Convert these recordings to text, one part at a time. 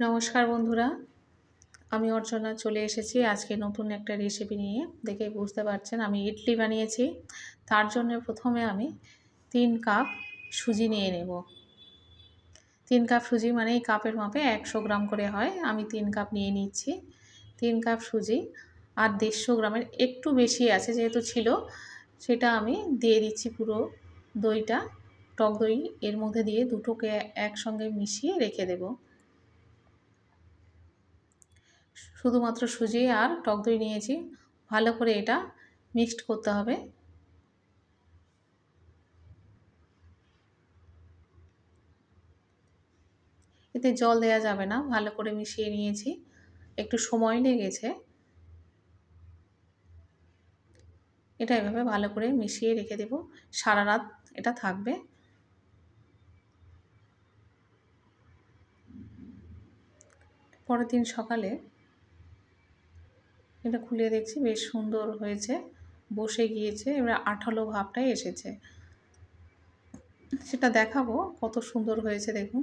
নমস্কার বন্ধুরা, আমি অর্চনা চলে এসেছি আজকে নতুন একটা রেসিপি নিয়ে। দেখে বুঝতে পারছেন, আমি ইডলি বানিয়েছি। তার জন্য প্রথমে আমি তিন কাপ সুজি নিয়ে নেব। তিন কাপ সুজি মানে এই কাপের মাপে একশো গ্রাম করে হয়। আমি তিন কাপ নিয়ে নিচ্ছি। তিন কাপ সুজি আর দেড়শো গ্রামের একটু বেশি আছে যেহেতু ছিল, সেটা আমি দিয়ে দিচ্ছি পুরো দইটা। টক দই এর মধ্যে দিয়ে দুটোকে একসঙ্গে মিশিয়ে রেখে দেবো। শুধুমাত্র সুজি আর টক দই নিয়েছি। ভালো করে এটা মিক্সড করতে হবে। এতে জল দেওয়া যাবে না, ভালো করে মিশিয়ে নিয়েছি। একটু সময় লেগেছে। এটা এভাবে ভালো করে মিশিয়ে রেখে দেব। সারা রাত এটা থাকবে। পরের দিন সকালে এটা খুলে দেখছি, বেশ সুন্দর হয়েছে। বসে গিয়েছে, এবার আঠালো ভাবটাই এসেছে। সেটা দেখাবো, কত সুন্দর হয়েছে দেখুন।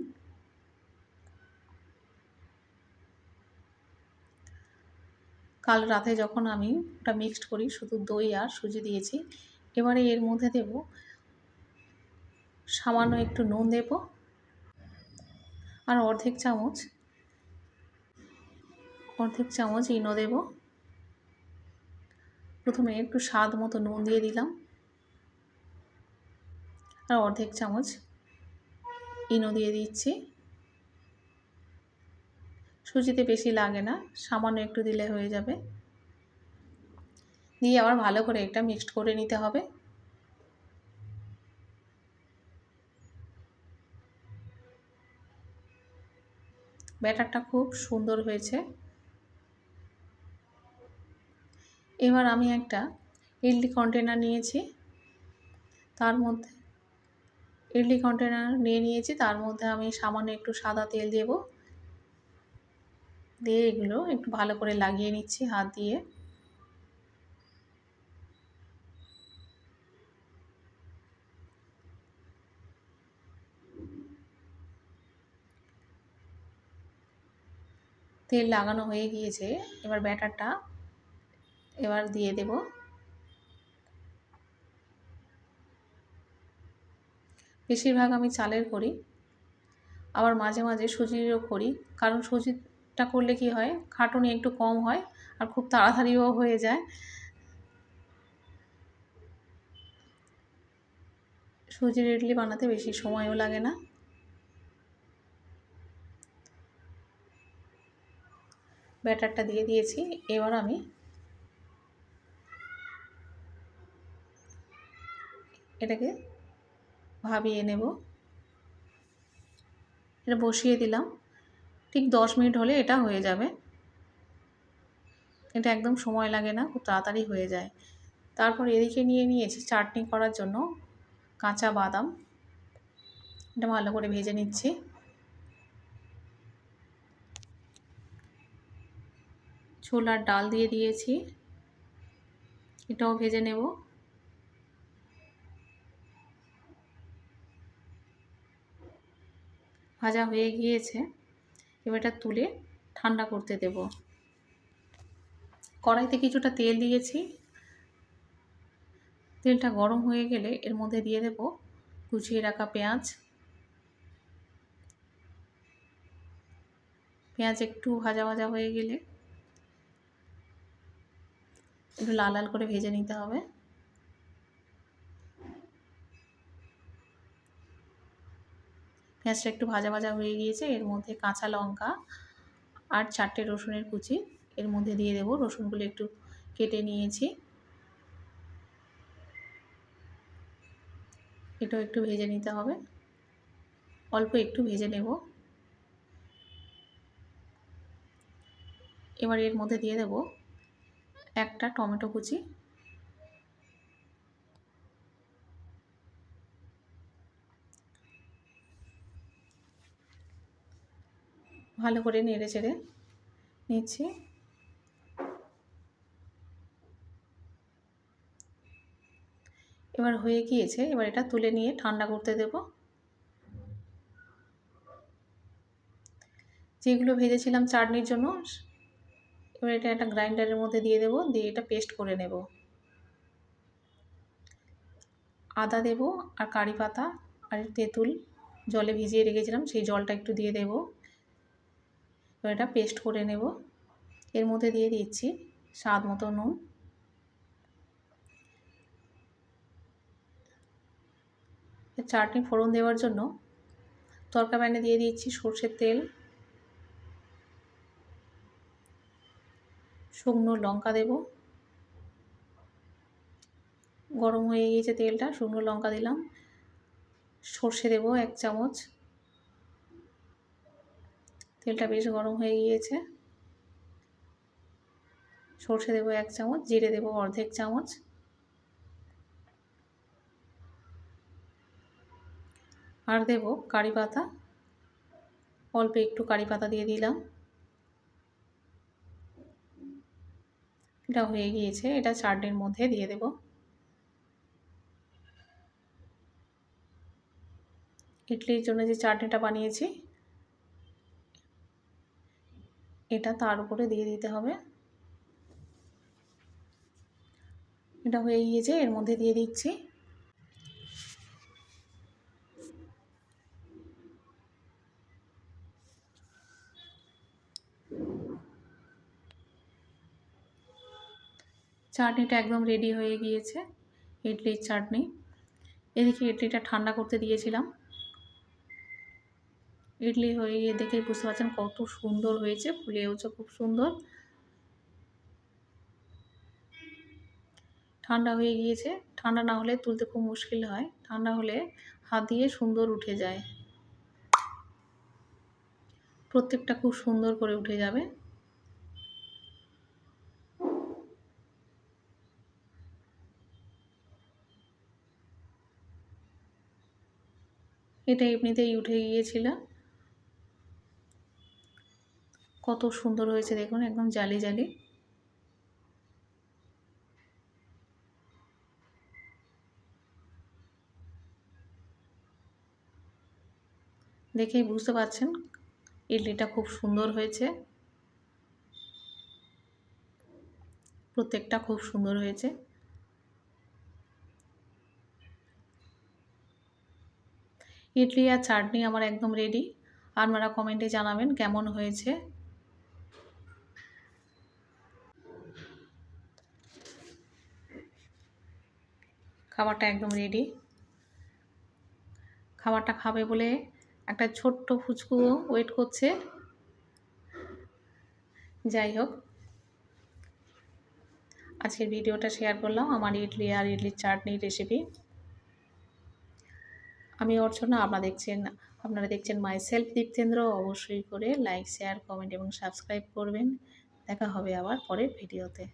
কাল রাতে যখন আমি ওটা মিক্সড করি, শুধু দই আর সুজি দিয়েছি, এবারে এর মধ্যে দেব সামান্য একটু নুন দেব আর অর্ধেক চামচ অর্ধেক চামচ ইনো দেবো। প্রথমে একটু স্বাদ মতো নুন দিয়ে দিলাম। আর অর্ধেক চামচ ইনো দিয়ে দিচ্ছি। সুজিতে বেশি লাগে না, সামান্য একটু দিলে হয়ে যাবে। দিয়ে আবার ভালো করে একটা মিক্সড করে নিতে হবে। ব্যাটারটা খুব সুন্দর হয়েছে। এবার আমি একটা ইডলি কন্টেনার নিয়েছি। তার মধ্যে ইডলি কন্টেনার নিয়ে নিয়েছি। তার মধ্যে আমি সামান্য একটু সাদা তেল দেব। দিয়ে এগুলো একটু ভালো করে লাগিয়ে নিচ্ছি হাত দিয়ে। তেল লাগানো হয়ে গিয়েছে। এবার ব্যাটারটা এবার দিয়ে দেব। বেশিরভাগ আমি চালের করি, আবার মাঝে মাঝে সুজিরও করি, কারণ সুজিটা করলে কি হয়, খাটুনি একটু কম হয় আর খুব তাড়াতাড়িও হয়ে যায়। সুজির ইডলি বানাতে বেশি সময়ও লাগে না। ব্যাটারটা দিয়ে দিয়েছি, এবার আমি এটাকে ভাবিয়ে নেব। এটা বসিয়ে দিলাম। ঠিক দশ মিনিট হলে এটা হয়ে যাবে। এটা একদম সময় লাগে না, খুব তাড়াতাড়ি হয়ে যায়। তারপর এদিকে নিয়ে নিয়েছি চাটনি করার জন্য কাঁচা বাদাম। এটা ভালো করে ভেজে নিচ্ছি। ছোলার ডাল দিয়ে দিয়েছি। এটাও ভেজে নেব। ভাজা হয়ে গিয়েছে, এবার এটা তুলে ঠান্ডা করতে দেব। কড়াইতে কিছুটা তেল দিয়েছি। তেলটা গরম হয়ে গেলে এর মধ্যে দিয়ে দেব কুচিয়ে রাখা পেঁয়াজ। পেঁয়াজ একটু ভাজা ভাজা হয়ে গেলে একটু লাল লাল করে ভেজে নিতে হবে। পেঁয়াজটা একটু ভাজা ভাজা হয়ে গিয়েছে, এর মধ্যে কাঁচা লঙ্কা আর চারটে রসুনের কুচি। এর মধ্যে দিয়ে দেবো, রসুনগুলো একটু কেটে নিয়েছি। এটাও একটু ভেজে নিতে হবে। অল্প একটু ভেজে নেব। এবার এর মধ্যে দিয়ে দেব একটা টমেটো কুচি। ভালো করে নেড়ে চেড়ে নিচ্ছি। এবার হয়ে গিয়েছে, এবার এটা তুলে নিয়ে ঠান্ডা করতে দেব। যেগুলো ভেজেছিলাম চাটনির জন্য, এবার এটা একটা গ্রাইন্ডারের মধ্যে দিয়ে দেবো, দিয়ে এটা পেস্ট করে নেব। আদা দেব আর কারি পাতা আর তেঁতুল জলে ভিজিয়ে রেখেছিলাম, সেই জলটা একটু দিয়ে দেব। এবার এটা পেস্ট করে নেব। এর মধ্যে দিয়ে দিচ্ছি স্বাদ মতো নুন। চাটনি ফোড়ন দেওয়ার জন্য তরকা প্যানে দিয়ে দিচ্ছি সর্ষের তেল, শুকনো লঙ্কা দেব। গরম হয়ে গিয়েছে তেলটা, শুকনো লঙ্কা দিলাম। সর্ষে দেব এক চামচ। তেলটা বেশ গরম হয়ে গিয়েছে। সর্ষে দেবো এক চামচ, জিরে দেবো অর্ধেক চামচ। আর দেবো কারি পাতা। অল্প একটু কারি পাতা দিয়ে দিলাম। এটা হয়ে গিয়েছে, এটা চাটনির মধ্যে দিয়ে দেব। ইডলির জন্য যে চাটনিটা বানিয়েছি এটা তার উপরে দিয়ে দিতে হবে। এটা হয়ে গিয়েছে, এর মধ্যে দিয়ে দিচ্ছি। চাটনিটা একদম রেডি হয়ে গিয়েছে, ইডলির চাটনি। এদিকে ইডলিটা ঠান্ডা করতে দিয়েছিলাম। ইডলি হয়ে গিয়ে দেখে বুঝতে পারছেন কত সুন্দর হয়েছে। ফুলেওছে খুব সুন্দর। ঠান্ডা হয়ে গিয়েছে। ঠান্ডা না হলে তুলতে খুব মুশকিল হয়। ঠান্ডা হলে হাত দিয়ে সুন্দর উঠে যায়। প্রত্যেকটা খুব সুন্দর করে উঠে যাবে। এটা এমনিতেই উঠে গিয়েছিল। কত সুন্দর হয়েছে দেখুন, একদম জালি জালি। দেখেই বুঝতে পারছেন, ইডলিটা খুব সুন্দর হয়েছে। প্রত্যেকটা খুব সুন্দর হয়েছে। ইডলি আর চাটনি আমার একদম রেডি আপনারা কমেন্টে জানাবেন কেমন হয়েছে। খাবারটা একদম রেডি খাবারটা খাবে বলে একটা ছোট্ট ফুচকু ওয়েট করছে। যাই হোক। আজকের ভিডিওটা শেয়ার করলাম আমার ইডলি আর ইডলির চাটনির রেসিপি আমি অর্চনা, আপনারা দেখছেন আপনারা দেখছেন মাই সেলফ দীপ্তেন্দ্র অবশ্যই করে লাইক শেয়ার কমেন্ট এবং সাবস্ক্রাইব করবেন। দেখা হবে আবার পরের ভিডিওতে।